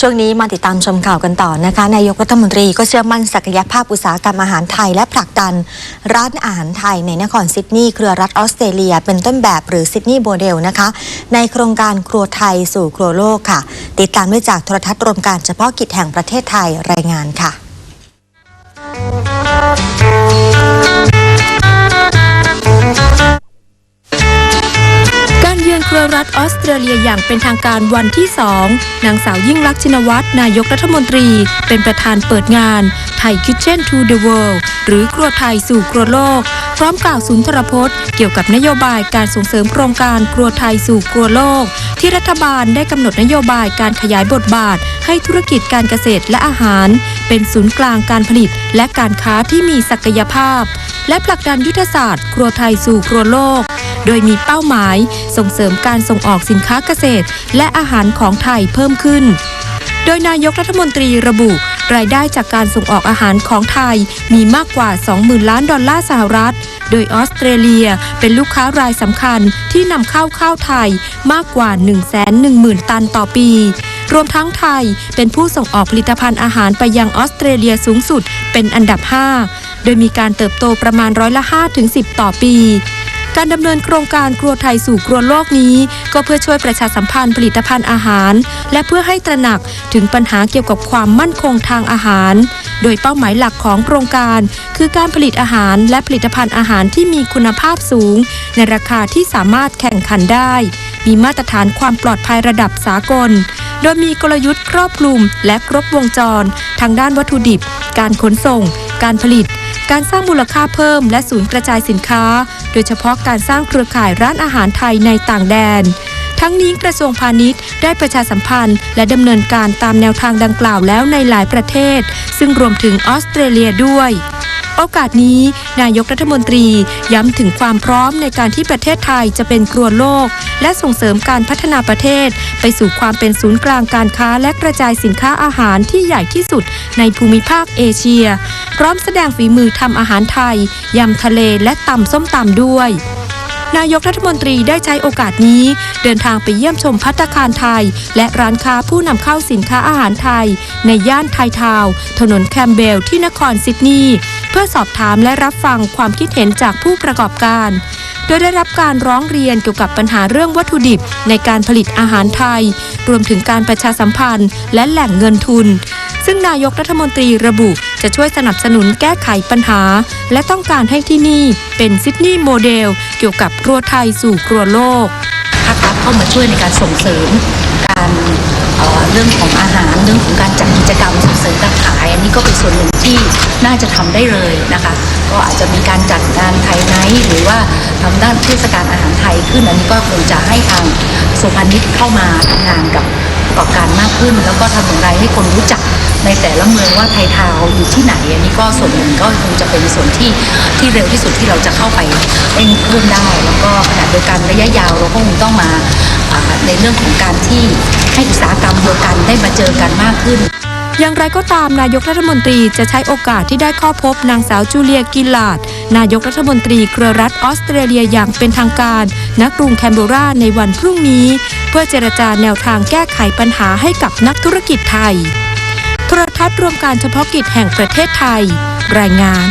ช่วงนี้มาติดตามชมข่าวกันต่อนะคะ นายกรัฐมนตรีก็เชื่อมั่นศักยภาพอุตสาหกรรมอาหารไทย และผลักดัน ร้านอาหารไทยในนครซิดนีย์เครือรัฐออสเตรเลีย เป็นต้นแบบหรือซิดนีย์โมเดลนะคะ ในโครงการครัวไทยสู่ครัวโลกค่ะ ติดตามได้จากโทรทัศน์รวมการเฉพาะกิจแห่งประเทศไทยรายงานค่ะ อรัวรัฐออสเตรเลียอย่างเป็นทางการวันที่ 2 นางสาวยิ่งลักษณ์ชินวัตรนายกรัฐมนตรี เป็นประธานเปิดงานไทย Kitchen to the World หรือครัวไทยสู่ครัวโลก พร้อมกล่าวสุนทรพจน์ เกี่ยวกับนโยบายการส่งเสริมโครงการครัวไทยสู่ครัวโลก ที่รัฐบาลได้กำหนดนโยบายการขยายบทบาท ให้ธุรกิจการเกษตรและอาหาร เป็นศูนย์กลางการผลิต และการค้าที่มีศักยภาพ และผลักดันยุทธศาสตร์ ครัวไทยสู่ครัวโลก โดยมีเป้าหมาย ส่งเสริมการส่งออกสินค้าเกษตร และอาหารของไทยเพิ่มขึ้น โดยนายกรัฐมนตรีระบุ รายได้จากการส่งออกอาหารของไทยมีมากกว่า 20,000 ล้านดอลลาร์สหรัฐ โดยออสเตรเลียเป็นลูกค้ารายสำคัญที่นำเข้าข้าวไทยมากกว่า 110,000 ตันต่อปีรวมทั้งไทยเป็นผู้ส่งออกผลิตภัณฑ์อาหารไปยังออสเตรเลียสูงสุดเป็นอันดับ 5 โดยมีการเติบโตประมาณร้อยละ5ถึง10 ต่อปี การดำเนินโครงการครัวไทยสู่ครัวโลกนี้ ก็เพื่อช่วยประชาสัมพันธ์ผลิตภัณฑ์อาหาร และเพื่อให้ตระหนักถึงปัญหาเกี่ยวกับความมั่นคงทางอาหาร โดยเป้าหมายหลักของโครงการ คือการผลิตอาหารและผลิตภัณฑ์อาหารที่มีคุณภาพสูง ในราคาที่สามารถแข่งขันได้ มีมาตรฐานความปลอดภัยระดับสากล โดยมีกลยุทธ์ครอบคลุม และครบวงจร ทางด้านวัตถุดิบ การขนส่ง การผลิตการสร้างมูลค่าเพิ่มและศูนย์กระจายสินค้า โดยเฉพาะการสร้างเครือข่ายร้านอาหารไทยในต่างแดน ทั้งนี้กระทรวงพาณิชย์ได้ประชาสัมพันธ์ และดำเนินการตามแนวทางดังกล่าวแล้วในหลายประเทศ ซึ่งรวมถึงออสเตรเลียด้วย โอกาสนี้ นายกรัฐมนตรีย้ำถึงความพร้อมในการที่ประเทศไทยจะเป็นครัวโลก และส่งเสริมการพัฒนาประเทศ ไปสู่ความเป็นศูนย์กลางการค้าและกระจายสินค้าอาหารที่ใหญ่ที่สุดในภูมิภาคเอเชีย พร้อมแสดงฝีมือทำอาหารไทยยำทะเลและตำส้มตำด้วยนายกรัฐมนตรีได้ใช้โอกาสนี้ เดินทางไปเยี่ยมชมพัตตาคารไทย และร้านค้าผู้นำเข้าสินค้าอาหารไทย ในย่านไทยทาว ถนนแคมเบลที่นครซิดนีย์ พื่อสอบถามและรับฟังความคิดเห็นจากผู้ประกอบการ โดยได้รับการร้องเรียนเกี่ยวกับปัญหาเรื่องวัตถุดิบในการผลิตอาหารไทย รวมถึงการประชาสัมพันธ์ และแหล่งเงินทุน ซึ่งนายกรัฐมนตรีระบุจะช่วยสนับสนุนแก้ไขปัญหา และต้องการให้ที่นี่เป็นซิดนีย์โมเดล เกี่ยวกับครัวไทยสู่ครัวโลกภาครัฐเข้ามาช่วยในการส่งเสริมการ เรื่องของอาหารเรื่องของการจัดกิจกรรมส่งเสริมการขายอันนี้ก็เป็นส่วนหนึ่งที่น่าจะทำได้เลยนะคะ ก็อาจจะมีการจัดงานไทยไนท์หรือว่าทำด้านเทศกาลอาหารไทยขึ้นอันนี้ก็คงจะให้ทางสุพาณิชเข้ามาทำงานกับประกอบการมากขึ้น แล้วก็ทำอย่างไรให้คนรู้จักในแต่ละเมืองว่าไทยทาวอยู่ที่ไหนอันนี้ก็ส่วนหนึ่งก็คงจะเป็นส่วนที่ที่เร็วที่สุดที่เราจะเข้าไปเร่งเครื่องได้ แล้วก็ขณะเดียวกันระยะยาวเราก็คงต้องมาในเรื่องของการที่ ให้อุตสาหกรรมเดียวกันได้มาเจอกันมากขึ้น อย่างไรก็ตามนายกรัฐมนตรีจะใช้โอกาสที่ได้เข้าพบนางสาวจูเลียกิลลาด นายกรัฐมนตรีเครือรัฐออสเตรเลียอย่างเป็นทางการณกรุงแคนเบราในวันพรุ่งนี้ เพื่อเจรจาแนวทางแก้ไขปัญหาให้กับนักธุรกิจไทยโทรทัศน์รวมการเฉพาะกิจแห่งประเทศไทย รายงาน